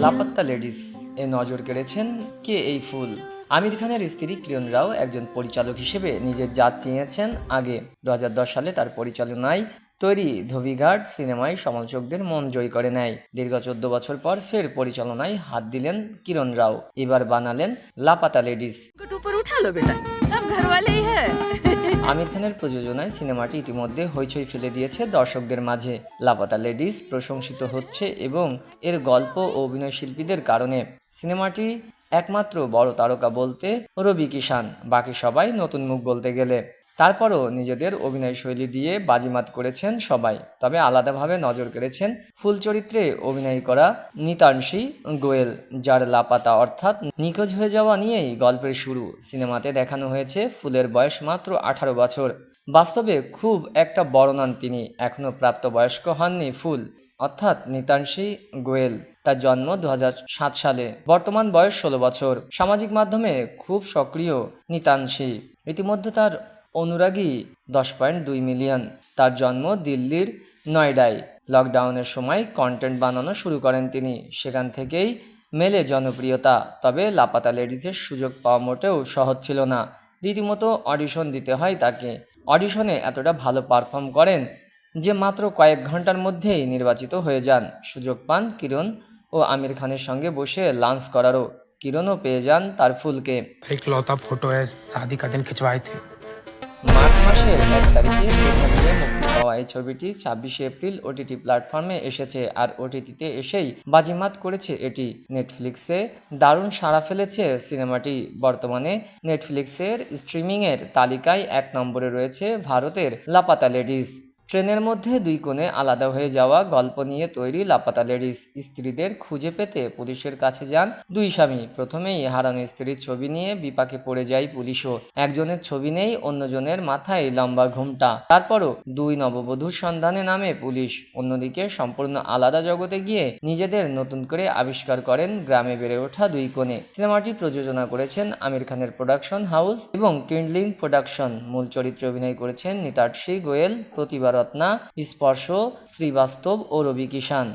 লাপাত্তা ladies এ নজর কেড়েছেন কে এই ফুল? আমির খানের স্ত্রী কিরণ রাও একজন পরিচালক হিসেবে নিজের জাত চিনিয়েছেন আগে। দু হাজার দশ সালে তার পরিচালনায় তৈরি ধোবিঘাট সিনেমায় সমালোচকদের মন জয় করে নেয়। দীর্ঘ চোদ্দ বছর পর ফের পরিচালনায় হাত দিলেন কিরণ রাও। এবার বানালেন লাপাতা লেডিস। উপর উঠালো বেটা। সব ঘরওয়ালে আমির খানের প্রযোজনায় সিনেমাটি ইতিমধ্যে হইচই ফেলে দিয়েছে দর্শকদের মাঝে। লাপাতা লেডিস প্রশংসিত হচ্ছে এবং এর গল্প ও অভিনয় শিল্পীদের কারণে। সিনেমাটি একমাত্র বড় তারকা বলতে রবি কিষান বাকি সবাই নতুন মুখ বলতে গেলে। তারপরও নিজেদের অভিনয় শৈলী দিয়ে বাজিমাত করেছেন সবাই, তবে আলাদাভাবে নজর কেড়েছেন ফুল চরিত্রে অভিনয় করা নিতাংশী গোয়েল, যার লাপাতা অর্থাৎ নিখোঁজ হয়ে যাওয়া নিয়েই গল্পের শুরু সিনেমাতে দেখানো হয়েছে ফুলের বয়স মাত্র আঠারো বছর। বাস্তবে খুব একটা বড় নন তিনি এখনও প্রাপ্তবয়স্ক হননি ফুল, অর্থাৎ নিতাংশী গোয়েল। তার জন্ম দু হাজার সাত সালে, বর্তমান বয়স ষোলো বছর। সামাজিক মাধ্যমে খুব সক্রিয় নিতাংশী। ইতিমধ্যে তার অনুরাগী দশ পয়েন্ট দুই মিলিয়ন তার জন্ম দিল্লির নয়ডায় লকডাউনের সময় কন্টেন্ট বানানো শুরু করেন তিনি সেখান থেকেই মেলে জনপ্রিয়তা তবে লাপাতা লেডিসের সুযোগ পাওয়া মোটেও সহজ ছিল না রীতিমতো অডিশন দিতে হয় তাকে অডিশনে এতটা ভালো পারফর্ম করেন যে মাত্র কয়েক ঘন্টার মধ্যেই নির্বাচিত হয়ে যান সুযোগ পান কিরণ ও আমির খানের সঙ্গে বসে লাঞ্চ করারও কিরণও পেয়ে যান তার ফুলকে इकलौता फोटो है शादी का दिन खिंचवाए थे মার্চ মাসের এক তারিখে পাওয়া এই ছবিটি ছাব্বিশে এপ্রিল ওটিটি প্ল্যাটফর্মে এসেছে আর ওটিটিতে এসেই বাজিমাত করেছে এটি। নেটফ্লিক্সে দারুণ সাড়া ফেলেছে সিনেমাটি। বর্তমানে নেটফ্লিক্সের স্ট্রিমিংয়ের তালিকায় এক নম্বরে রয়েছে ভারতের লাপাতা লেডিস। ট্রেনের মধ্যে দুই কোণে আলাদা হয়ে যাওয়া গল্প নিয়ে তৈরি লাপাতা লেডিস স্ত্রীদের খুঁজে পেতে পুলিশের কাছে যান দুই স্বামী। প্রথমেই হারানো স্ত্রীর ছবি নিয়ে বিপাকে পড়ে যায় পুলিশও। একজনের ছবি নেই, অন্যজনের মাথায় লম্বা ঘুমটা। তারপরও দুই নববধূর সন্ধানে নামে পুলিশ। অন্যদিকে সম্পূর্ণ আলাদা জগতে গিয়ে নিজেদের নতুন করে আবিষ্কার করেন গ্রামে বেড়ে ওঠা দুই কোণে। সিনেমাটি প্রযোজনা করেছেন আমির খানের প্রোডাকশন হাউস এবং কিন্ডলিং প্রোডাকশন। মূল চরিত্রে অভিনয় করেছেন নিতার্ষী গোয়েল, প্রতিভা রত্না স্পর্শ শ্রীবাস্তব ও রবি কিষান